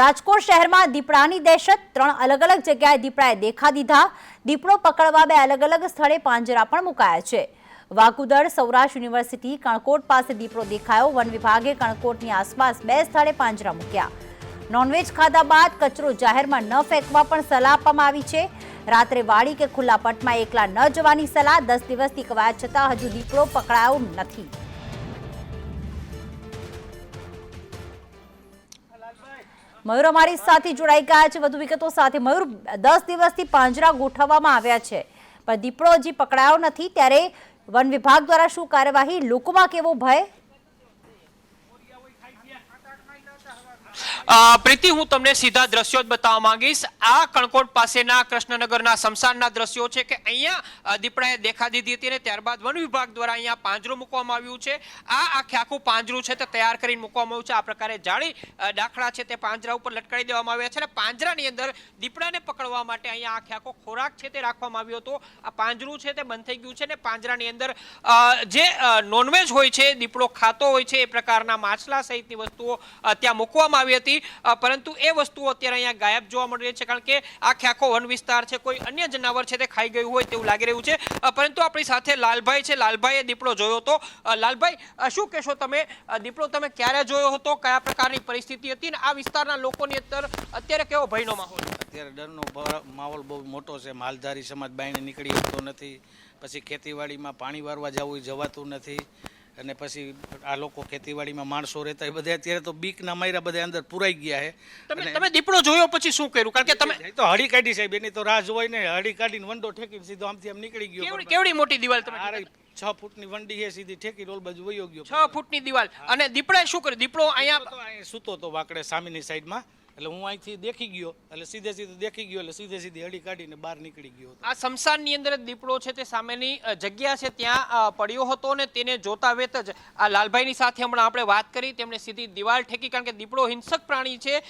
રાજકોટ શહેરમાં દીપડાની દહેશત. ત્રણ અલગ અલગ જગ્યાએ દીપડાએ દેખા દીધા. દીપડો પકડવા બે અલગ અલગ સ્થળે પાંજરા પણ મુકાયા છે. વાકુદળ સૌરાષ્ટ્ર યુનિવર્સિટી કણકોટ પાસે દીપડો દેખાયો. વન વિભાગે કણકોટની આસપાસ બે સ્થળે પાંજરા મૂક્યા. નોનવેજ ખાધા બાદ કચરો જાહેરમાં ન ફેંકવા પણ સલાહ આપવામાં આવી છે. રાત્રે વાડી કે ખુલ્લા પટમાં એકલા ન જવાની સલાહ. દસ દિવસથી કવાયત છતાં હજુ દીપડો પકડાયો નથી. મયુર અમારી સાથે જોડાઈ ગયા છે. વધુ વિગતો સાથે મયુર, દસ દિવસથી પાંજરા ગોઠવવામાં આવ્યા છે. પણ દીપડો હજી પકડાયો નથી. ત્યારે વન વિભાગ દ્વારા શું કાર્યવાહી, લોકોમાં કેવો ભય? પ્રીતિ, હું તમને સીધા દ્રશ્યો જ બતાવવા માંગીશ. આ કણકોટ પાસેના કૃષ્ણનગરના સમસાનના દ્રશ્યો છે કે અહીંયા દીપડાએ દેખા દીધી હતી અને ત્યારબાદ વન વિભાગ દ્વારા અહીંયા પાંજરું મૂકવામાં આવ્યું છે. આ આખે આખું પાંજરું છે તે તૈયાર કરીને મૂકવામાં આવ્યું છે. આ પ્રકારે જાળી દાખલા છે તે પાંજરા ઉપર લટકાવી દેવામાં આવ્યા છે અને પાંજરાની અંદર દીપડાને પકડવા માટે અહીંયા આખે આખો ખોરાક છે તે રાખવામાં આવ્યો હતો. આ પાંજરું છે તે બંધ થઈ ગયું છે અને પાંજરાની અંદર જે નોનવેજ હોય છે, દીપડો ખાતો હોય છે એ પ્રકારના માછલા સહિતની વસ્તુઓ ત્યાં મૂકવામાં આવી હતી. અ, પરંતુ એ વસ્તુઓ અત્યારે અહીંયા ગાયબ જોવા મળી રહી છે કારણ કે આખે આખો વન વિસ્તાર છે કોઈ અન્ય જનાવર છે તે ખાઈ ગયું હોય તેવું લાગી રહ્યું છે. પરંતુ આપણી સાથે લાલભાઈ છે. લાલભાઈએ દીપડો જોયો હતો. લાલભાઈ શું કહેશો તમે? દીપડો તમે ક્યારે જોયો હતો? કયા પ્રકારની પરિસ્થિતિ હતી? અને આ વિસ્તારના લોકોની અંદર અત્યારે કેવો ભયનો માહોલ? અત્યારે ડરનો માહોલ બહુ મોટો છે. માલધારી સમાજ બાયણે નીકળી શકતો નથી. પછી ખેતીવાડીમાં પાણી વારવા જવું જવાતું નથી. અને પછી આ લોકો ખેતીવાડીમાં માણસો રહેતા હોય બધા અત્યારે તો બીકના માર્યા બધા અંદર પુરાઈ ગયા છે. તમે તમે દીપડો જોયો પછી શું કર્યું? કારણ કે તમે તો હળી કાઢી સાહેબ એની તો રાહ જોવાય ને હળી કાઢીને વંડો ઠેકીને સીધો આમથી આમ નીકળી ગયો કેવડી મોટી દિવાલ તમે છ ફૂટ છ ફૂટની વંડી છે સીધી ઠેકી રોલ બાજુ વયો ગયો. છ ફૂટની દિવાલ. અને દીપડાએ શું કર્યું? દીપડો અહીંયા સૂતો તો વાકડે સામેની સાઈડમાં. એટલે હું અહીંથી દેખી ગયો, એટલે સીધે સીધે દેખી ગયો, એટલે સીધે સીધી હળી કાઢીને બહાર નીકળી ગયો આ શમશાનની અંદર દીપડો છે તે સામેની જગ્યા છે ત્યાં પડ્યો હતો ને તેને જોતા વેત જ આ લાલભાઈની સાથે હમણાં આપણે વાત કરી, તેમણે સીધી દિવાલ ઠેકી કારણ કે દીપડો હિંસક પ્રાણી છે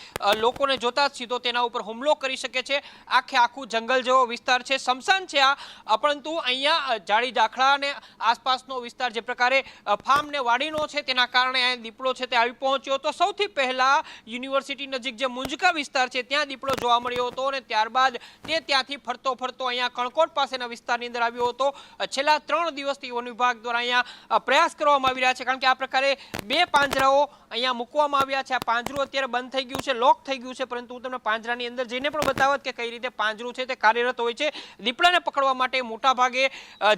લોકોને જોતા જ સીધો તેના ઉપર હુમલો કરી શકે છે. આખે આખું જંગલ જેવો વિસ્તાર છે, શમશાન છે આ, પરંતુ અહીંયા જાળી જાખડા અને આસપાસનો વિસ્તાર જે પ્રકારે ફાર્મ ને વાડીનો છે તેના કારણે દીપડો છે તે આવી પહોંચ્યો. તો સૌથી પહેલા યુનિવર્સિટી નજીક જે મુંજકા વિસ્તાર છે, ત્યાં દીપડો જોવા મળ્યો હતો અને ત્યારબાદ તે ત્યાંથી ફરતો ફરતો અહીંયા કણકોટ પાસેના વિસ્તારની અંદર આવ્યો હતો. છેલ્લા ત્રણ દિવસથી વન વિભાગ દ્વારા અહીંયા પ્રયાસ કરવામાં આવી રહ્યા છે, કારણ કે આ પ્રકારે બે પાંજરાઓ અહીંયા મૂકવામાં આવ્યા છે. આ પાંજરું અત્યારે બંધ થઈ ગયું છે, લોક થઈ ગયું છે, પરંતુ હું તમને પાંજરાની અંદર જઈને પણ બતાવત કે કઈ રીતે પાંજરું છે તે કાર્યરત હોય છે. દીપડાને પકડવા માટે મોટા ભાગે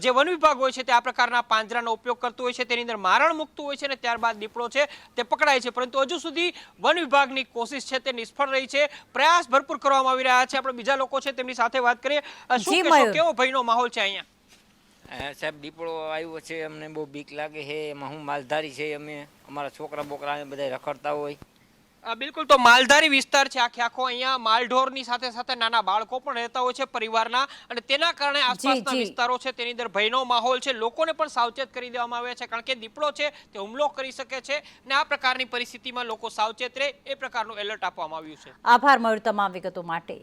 જે વન વિભાગ હોય છે તે આ પ્રકારના પાંજરાનો ઉપયોગ કરતું હોય છે, તેની અંદર મારણ મૂકતું હોય છે અને ત્યારબાદ દીપડો છે તે પકડાય છે. પરંતુ હજુ સુધી વન વિભાગની કોશિશ છે તે નિષ્ફળ રહી છે. પ્રયાસ ભરપૂર કરવામાં આવી રહ્યા છે. આપણે બીજા લોકો છે તેમની સાથે વાત કરીએ. શું કહેશો? કેવો ભયનો માહોલ છે અહીંયા? સાહેબ દીપડો આવ્યો છે. અમને બહુ બીક લાગે છે. એમાં હું માલધારી છે. અમે અમારા છોકરા બોકરા બધા રખડતા હોય. બિલકુલ તો માલધારી વિસ્તાર છે આખે આખો. અહીંયા માલઢોરની સાથે સાથે નાના બાળકો પણ રહેતા હોય છે પરિવારના અને તેના કારણે આસપાસના વિસ્તારો છે તેની અંદર ભયનો માહોલ છે. લોકોને પણ સાવચેત કરી દેવામાં આવ્યા છે કારણ કે દીપડો છે તે હુમલો કરી શકે છે અને આ પ્રકારની પરિસ્થિતિમાં લોકો સાવચેત રહે એ પ્રકારનું એલર્ટ આપવામાં આવ્યું છે. આભાર મયુર તમામ વિગતો માટે.